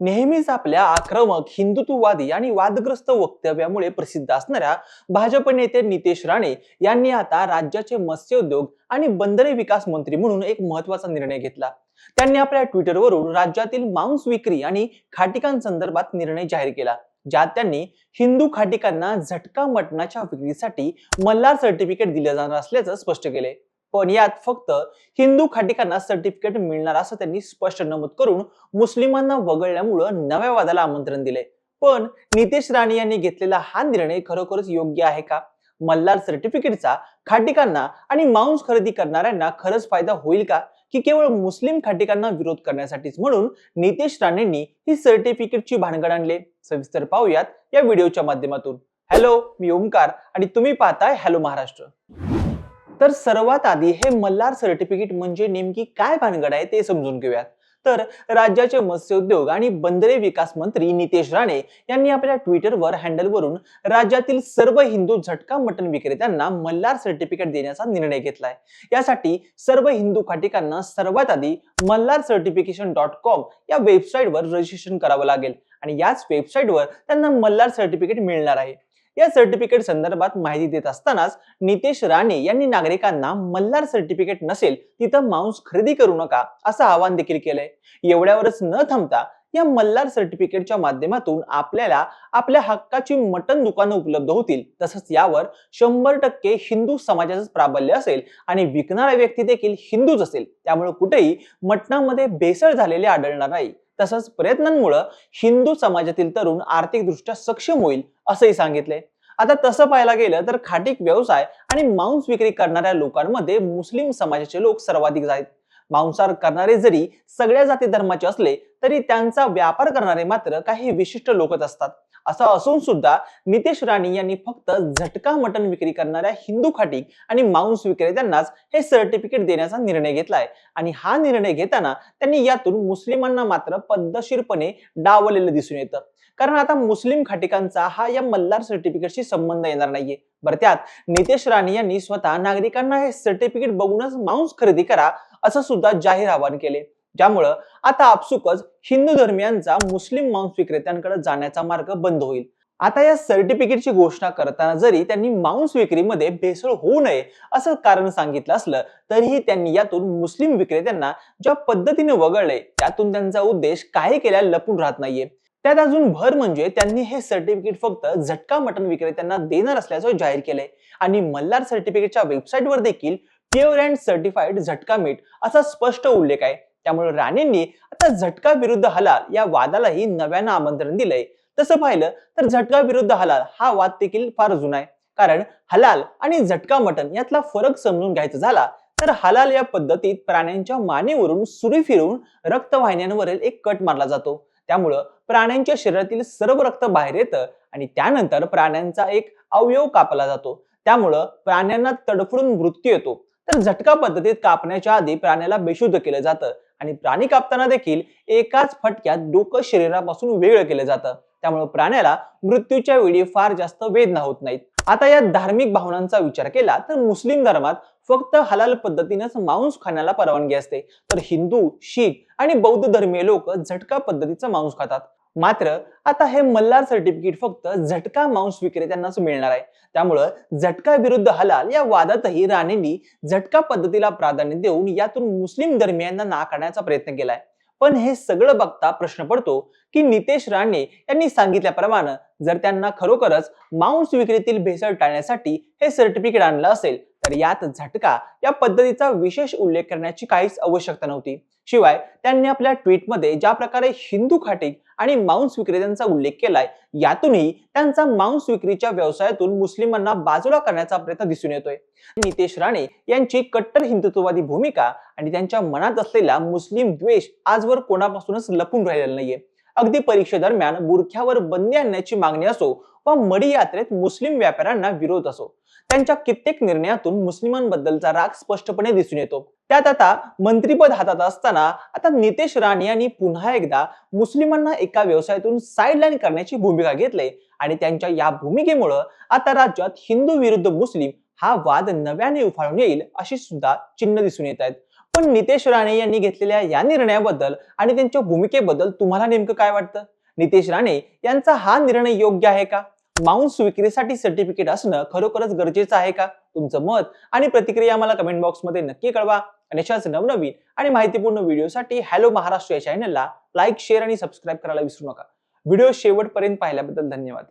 नेहमीच आपल्या आक्रमक हिंदुत्ववादी आणि वादग्रस्त वक्तव्यामुळे प्रसिद्ध असणाऱ्या भाजप नेते नितेश राणे यांनी आता राज्याचे मत्स्योद्योग आणि बंदरे विकास मंत्री म्हणून एक महत्त्वाचा निर्णय घेतला. त्यांनी आपल्या ट्विटरवरून राज्यातील मांस विक्री आणि खाटिकांसंदर्भात निर्णय जाहीर केला ज्यात त्यांनी हिंदू खाटिकांना झटका मटणाच्या विक्रीसाठी मल्हार सर्टिफिकेट दिले जाणार असल्याचं स्पष्ट केले. पण यात फक्त हिंदू खाटिकांना सर्टिफिकेट मिळणार असं त्यांनी स्पष्ट नमूद करून मुस्लिमांना वगळल्यामुळं नव्या वादाला आमंत्रण दिले पण नितेश राणे यांनी घेतलेला हा निर्णय खरोखरच योग्य आहे का? मल्हार सर्टिफिकेटचा खाटिकांना आणि मांस खरेदी करणाऱ्यांना खरंच फायदा होईल का? की केवळ मुस्लिम खाटिकांना विरोध करण्यासाठीच म्हणून नितेश राणेंनी ही सर्टिफिकेटची भानगड आणले? सविस्तर पाहूयात या व्हिडिओच्या माध्यमातून. हॅलो मी ओमकार आणि तुम्ही पाहताय हॅलो महाराष्ट्र. तर सर्वात आधी हे मल्हार सर्टिफिकेट म्हणजे नेमकी काय भानगड आहे ते समजून घेऊयात. तर राज्याचे मत्स्योद्योग आणि बंदरे विकास मंत्री नितेश राणे यांनी आपल्या ट्विटरवर हँडलवरून राज्यातील सर्व हिंदू झटका मटण विक्रेत्यांना मल्हार सर्टिफिकेट देण्याचा निर्णय घेतलाय. यासाठी सर्व हिंदू खाटिकांना सर्वात आधी मल्हार सर्टिफिकेशन डॉट कॉम या वेबसाईटवर रजिस्ट्रेशन करावं लागेल. आणि याच वेबसाईटवर त्यांना मल्हार सर्टिफिकेट मिळणार आहे. या सर्टिफिकेट संदर्भात माहिती देत असतानाच नितेश राणे यांनी नागरिकांना मल्हार सर्टिफिकेट नसेल तिथं मांस खरेदी करू नका असं आवाहन देखील केलंय. एवढ्यावरच न थांबता या मल्हार सर्टिफिकेटच्या माध्यमातून आपल्याला आपल्या हक्काची मटण दुकानं उपलब्ध होतील. तसंच यावर शंभर टक्के हिंदू समाजाचं प्राबल्य असेल आणि विकणारा व्यक्ती देखील हिंदूच असेल. त्यामुळे कुठेही मटणामध्ये भेसळ झालेले आढळणार नाही. तसंच प्रयत्नांमुळे हिंदू समाजातील तरुण आर्थिकदृष्ट्या सक्षम होईल असंही सांगितले आता तसं पाहायला गेलं तर खाटीक व्यवसाय आणि मांस विक्री करणाऱ्या लोकांमध्ये मुस्लिम समाजाचे लोक सर्वाधिक आहेत. मांसाहार करणारे जरी सगळ्या जाती धर्माचे असले तरी त्यांचा व्यापार करणारे मात्र काही विशिष्ट लोकच असतात. असं असून सुद्धा नितेश राणे यांनी फक्त झटका मटण विक्री करणाऱ्या हिंदू खाटीक आणि मांस विक्रेत्यांनाच हे सर्टिफिकेट देण्याचा निर्णय घेतलाय. आणि हा निर्णय घेताना त्यांनी यातून मुस्लिमांना मात्र पद्धतशीरपणे डावलेलं दिसून येतं. कारण आता मुस्लिम खाटिकांचा हा या मल्हार सर्टिफिकेटशी संबंध येणार नाहीये. बरं त्यात नितेश राणे यांनी स्वतः नागरिकांना हे सर्टिफिकेट बघूनच मांस खरेदी करा असं सुद्धा जाहीर आवाहन केले त्यामुळं आता आपसुकच हिंदू धर्मियांचा मुस्लिम मांस विक्रेत्यांकडे जाण्याचा मार्ग बंद होईल. आता या सर्टिफिकेटची घोषणा करताना जरी त्यांनी मांस विक्रीमध्ये भेसळ होऊ नये असं कारण सांगितलं असलं तरीही त्यांनी यातून मुस्लिम विक्रेत्यांना ज्या पद्धतीने वगळले त्यातून त्यांचा उद्देश काय केल्या लपून राहत नाहीये. त्यात अजून भर म्हणजे त्यांनी हे सर्टिफिकेट फक्त झटका मटण विक्रेत्यांना देणार असल्याचं जाहीर केलंय. आणि मल्हार सर्टिफिकेटच्या वेबसाईटवर देखील प्युअर अँड सर्टिफाईड झटका मीठ असा स्पष्ट उल्लेख आहे. त्यामुळे राणेंनी आता झटका विरुद्ध हलाल या वादालाही नव्यानं आमंत्रण दिलंय. तसं पाहिलं तर झटका विरुद्ध हलाल हा वाद देखील फार जुना आहे. कारण हलाल आणि झटका मटण यातला फरक समजून घ्यायचा झाला तर हलाल या पद्धतीत प्राण्यांच्या मानेवरून सुरी फिरून रक्तवाहिन्यांवरील एक कट मारला जातो. त्यामुळं प्राण्यांच्या शरीरातील सर्व रक्त बाहेर येतं आणि त्यानंतर प्राण्यांचा एक अवयव कापला जातो. त्यामुळं प्राण्यांना तडफडून मृत्यू येतो. तर झटका पद्धतीत कापण्याच्या आधी प्राण्याला बेशुद्ध केलं जातं आणि प्राणी कापताना देखील एकाच फटक्यात डोकं शरीरापासून वेगळं केलं जातं. त्यामुळे प्राण्याला मृत्यूच्या वेळी फार जास्त वेदना होत नाहीत. आता या धार्मिक भावनांचा विचार केला तर मुस्लिम धर्मात फक्त हलाल पद्धतीनेच मांस खाण्याला परवानगी असते. तर हिंदू शीख आणि बौद्ध धर्मीय लोक झटका पद्धतीचा मांस खातात. मात्र आता हे मल्हार सर्टिफिकेट फक्त झटका मांस विक्रेत्यांनाच मिळणार आहे. त्यामुळं झटका विरुद्ध हलाल या वादातही राणेंनी झटका पद्धतीला प्राधान्य देऊन यातून मुस्लिम धर्मियांना नाकारण्याचा प्रयत्न केलाय. पण हे सगळं बघता प्रश्न पडतो की नितेश राणे यांनी सांगितल्याप्रमाणे जर त्यांना खरोखरच मांस विक्रीतील भेसळ टाळण्यासाठी हे सर्टिफिकेट आणलं असेल तर यात झटका या पद्धतीचा विशेष उल्लेख करण्याची काहीच आवश्यकता नव्हती. शिवाय त्यांनी आपल्या ट्विटमध्ये ज्या प्रकारे हिंदू खाटीक आणि मांस विक्रेत्यांचा उल्लेख केलाय यातूनही त्यांचा मांस विक्रीच्या व्यवसायातून मुस्लिमांना बाजूला करण्याचा प्रयत्न दिसून येतोय. नितेश राणे यांची कट्टर हिंदुत्ववादी भूमिका आणि त्यांच्या मनात असलेला मुस्लिम द्वेष आजवर कोणापासूनच लपून राहिलेला नाहीये. अगदी परीक्षेदरम्यान बुरख्यावर बंदी आणण्याची मागणी असो वा मडी यात्रेत मुस्लिम व्यापाऱ्यांना विरोध असो त्यांच्या कित्येक निर्णयातून मुस्लिमांबद्दलचा राग स्पष्टपणे दिसून येतो. त्यात आता मंत्रीपद हातात असताना आता नितेश राणे यांनी पुन्हा एकदा मुस्लिमांना एका व्यवसायातून साईडलाईन करण्याची भूमिका घेतली आणि त्यांच्या या भूमिकेमुळं आता राज्यात हिंदू विरुद्ध मुस्लिम हा वाद नव्याने उफाळून येईल अशी सुद्धा चिन्ह दिसून येत आहेत. पण नितेश राणे यांनी घेतलेल्या या निर्णयाबद्दल आणि त्यांच्या भूमिकेबद्दल तुम्हाला नेमकं काय वाटतं? नितेश राणे यांचा हा निर्णय योग्य आहे का? मांस विक्रीसाठी सर्टिफिकेट असणं खरोखरच गरजेचं आहे का? तुमचं मत आणि प्रतिक्रिया मला कमेंट बॉक्समध्ये नक्की कळवा. आणि अशाच नवनवीन आणि माहितीपूर्ण व्हिडिओसाठी हॅलो महाराष्ट्र या चॅनलला लाईक शेअर आणि सबस्क्राईब करायला विसरू नका. व्हिडिओ शेवटपर्यंत पाहिल्याबद्दल धन्यवाद.